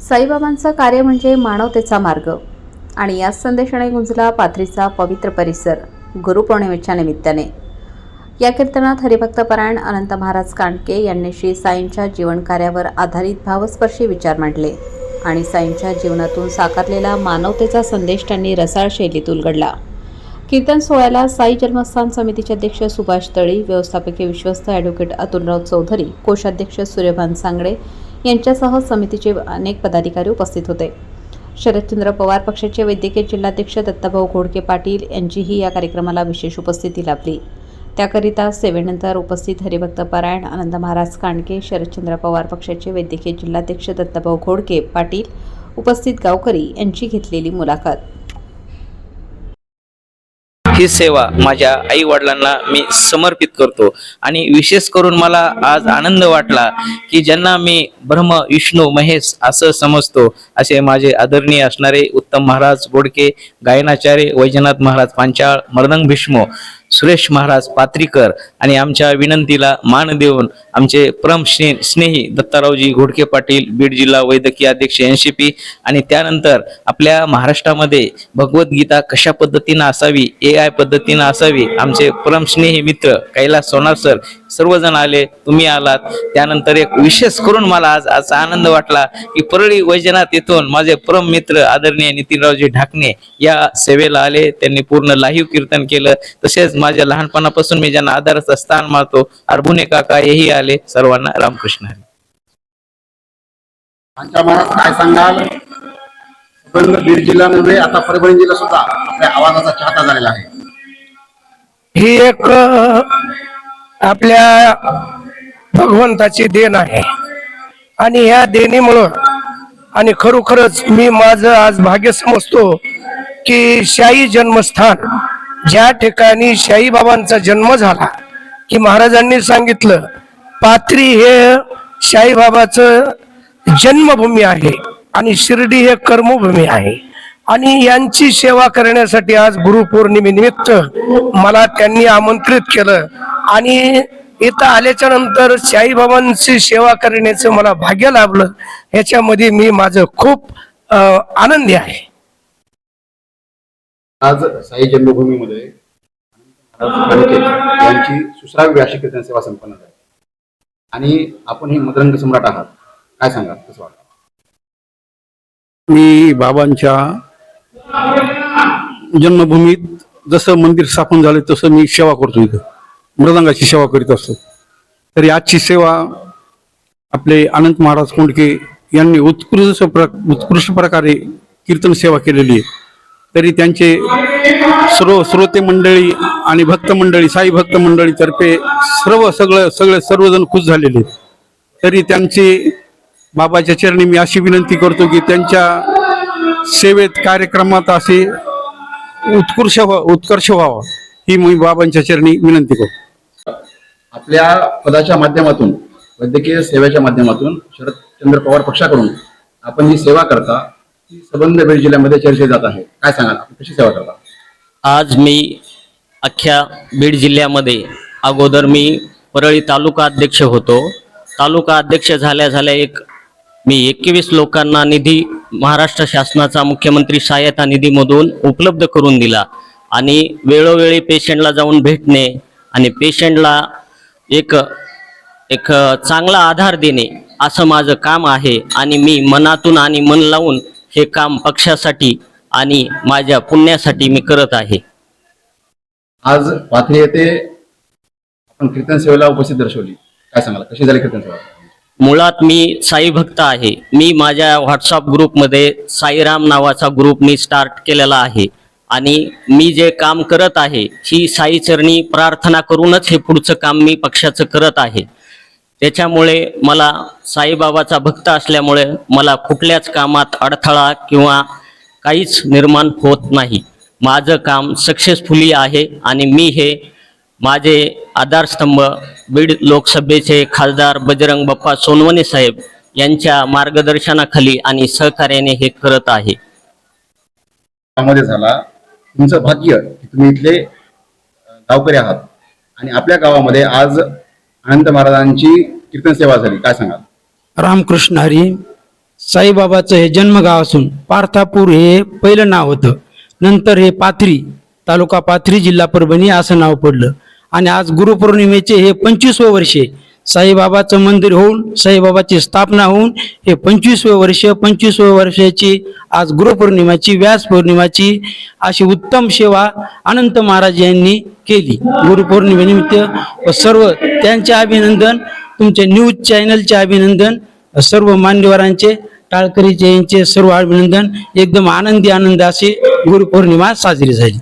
साईबाबांचं कार्य म्हणजे मानवतेचा मार्ग. आणि याच संदेशाने गुंजला पाथरीचा पवित्र परिसर गुरुपौर्णिमेच्या निमित्ताने. या कीर्तनात हरिभक्त परायण अनंत महाराज कांडके यांनी श्री साईंच्या जीवनकार्यावर आधारित भावस्पर्शी विचार मांडले आणि साईंच्या जीवनातून साकारलेला मानवतेचा संदेश त्यांनी रसाळ शैलीत उलगडला. कीर्तन सोहळ्याला साई जन्मस्थान समितीचे अध्यक्ष सुभाष तळी व्यवस्थापकीय विश्वस्त ॲडव्होकेट अतुलराव चौधरी कोषाध्यक्ष सूर्यभान सांगडे यांच्यासह समितीचे अनेक पदाधिकारी उपस्थित होते. शरदचंद्र पवार पक्षाचे वैद्यकीय जिल्हाध्यक्ष दत्ताभाऊ घोडके पाटील यांचीही या कार्यक्रमाला विशेष उपस्थिती लाभली. त्याकरिता सेवेनंतर उपस्थित हरिभक्त पारायण आनंद महाराज कांडके शरदचंद्र पवार पक्षाचे वैद्यकीय जिल्हाध्यक्ष दत्ताभाऊ घोडके पाटील उपस्थित गावकरी यांची घेतलेली मुलाखत. ही सेवा माझ्या आई वडिलांना मी समर्पित करतो. आणि विशेष करून मला आज आनंद वाटला की ज्यांना मी ब्रह्म विष्णू महेश असं समजतो असे माझे आदरणीय असणारे उत्तम महाराज बोडके गायनाचार्य वैजनाथ महाराज पांचाळ मर्दंग भीष्म सुरेश महाराज पात्रीकर आणि आमच्या विनंतीला मान देऊन आमचे परम स्ने स्नेही दत्तारावजी घोडके पाटील बीड जिल्हा वैद्यकीय अध्यक्ष एन सी पी आणि त्यानंतर आपल्या महाराष्ट्रामध्ये भगवद्गीता कशा पद्धतीनं असावी ए आय पद्धतीनं असावी आमचे परम स्नेही मित्र कैलास सोनार सर सर्वजण आले तुम्ही आलात. त्यानंतर एक विशेष करून मला आज आज आनंद वाटला की परळी वैजनाथ येथून माझे परम मित्र आदरणीय नितीनरावजी ढाकणे या सेवेला आले. त्यांनी पूर्ण लाईव्ह कीर्तन केलं. तसेच माझ्या लहानपणापासून मी ज्यांना आदराचं स्थान मानतो अर्भुने काका हेही आले. सर्वांना रामकृष्ण हरी. आमच्या महाराज काय सांगाल? बीड जिल्हा नव्हे आता परभणी जिल्हा सुद्धा आपल्या आवाजाचा चाहता झालेला आहे. ही एक आपल्या भगवंताची देण आहे. आणि ह्या देणीमुळं आणि खरोखरच मी माझं आज भाग्य समजतो की शाही जन्मस्थान ज्या ठिकाणी शाही बाबांचा जन्म झाला की महाराजांनी सांगितलं पात्री हे शाहीबाबाचं जन्मभूमी आहे आणि शिर्डी हे कर्मभूमी आहे. आणि यांची सेवा करण्यासाठी आज गुरुपौर्णिमेनिमित्त मला त्यांनी आमंत्रित केलं. आणि इथं आल्याच्यानंतर साईबाबांची सेवा करण्याचं मला भाग्य लाभलं. ह्याच्यामध्ये मी माझं खूप आनंदी आहे. आज साई जन्मभूमीमध्ये यांची सुश्राव्य अशी कीर्तन सेवा संपन्न झाली. आणि आपण ही मदरंग सम्राट आहात. काय सांगा कसं वाटतं? मी बाबांच्या जन्मभूमीत जसं मंदिर स्थापन झालं तसं मी सेवा करतो इथं. मृदंगाची सेवा करीत असतो. तरी आजची सेवा आपले अनंत महाराज कोंडके यांनी उत्कृष्ट प्र उत्कृष्ट प्रकारे कीर्तन सेवा केलेली आहे. तरी त्यांचे सर्व श्रोते मंडळी आणि भक्त मंडळी साई भक्त मंडळीतर्फे सर्व सगळं सगळे सर्वजण खुश झालेले तरी त्यांचे बाबाच्या चरणी मी अशी विनंती करतो की त्यांच्या सेवेत कार्यक्रमात असे उत्कृष्ट व्हा- उत्कर्ष व्हावा ही मी बाबांच्या चरणी विनंती करतो. आपल्या पदाच्या माध्यमातून वैद्यकीय सेवेच्या माध्यमातून शरदचंद्र पवार पक्षाकडून आपण जी सेवा करता ती संबंध बीड जिल्ह्यामध्ये चर्चेत जात आहे. काय सांगाल? आपण कशी सेवा करता? आज मी अख्ख्या बीड जिल्ह्यामध्ये अगोदर मी परळी तालुका अध्यक्ष होतो. तालुका अध्यक्ष झाल्या झाल्या एक मी एकवीस लोकांना निधी महाराष्ट्र शासनाचा मुख्यमंत्री सहाय्यता निधीमधून उपलब्ध करून दिला आणि वेळोवेळी पेशंटला जाऊन भेटणे आणि पेशंटला एक एक चांगला आधार देणे असं माझं काम आहे आणि मी मनातून आणि मन लावून हे काम पक्षासाठी आणि माझ्या पुण्यासाठी मी करत आहे. आज पाथरी येथे आपण कीर्तन सेवेला उपस्थित दर्शवली. काय सांगाल? कशी झाली कीर्तन सेवा? मुळात मी साई भक्त आहे. मी माझ्या व्हॉट्सअप ग्रुपमध्ये साईराम नावाचा ग्रुप मी स्टार्ट केलेला आहे. आणि मी जे काम करत आहे ही साई चरणी प्रार्थना करूनच हे पुढचं काम मी पक्षाचं करत आहे. त्याच्यामुळे मला साईबाबाचा भक्त असल्यामुळे मला कुठल्याच कामात अडथळा किंवा काहीच निर्माण होत नाही. माझं काम सक्सेसफुली आहे आणि मी हे माझे आधारस्तंभ बीड लोकसभेचे खासदार बजरंग बाप्पा सोनवणे साहेब यांच्या मार्गदर्शनाखाली आणि सहकार्याने हे करत आहे. त्यामध्ये झाला तुमचं भाग्य की तुम्ही इथले गावकरी आहात. आणि आपल्या गावामध्ये आज अनंत महाराजांची कीर्तन सेवा झाली. काय सांगाल? रामकृष्ण हरी साईबाबाचं हे जन्मगाव असून पार्थापूर हे पहिलं नाव होतं. नंतर हे पाथरी तालुका पाथरी जिल्हा परभणी असं नाव पडलं. आणि आज गुरुपौर्णिमेचे हे पंचवीसवं वर्षे साईबाबाचं मंदिर होऊन साईबाबाची स्थापना होऊन हे पंचवीसवे वर्ष पंचवीसव्या वर्षाची आज गुरुपौर्णिमाची व्यास पौर्णिमाची अशी उत्तम सेवा अनंत महाराज यांनी केली. गुरुपौर्णिमेनिमित्त व सर्व त्यांचे अभिनंदन तुमच्या न्यूज चॅनलचे अभिनंदन सर्व मान्यवरांचे टाळकरीचे यांचे सर्व अभिनंदन. एकदम आनंदी आनंद अशी गुरुपौर्णिमा साजरी झाली.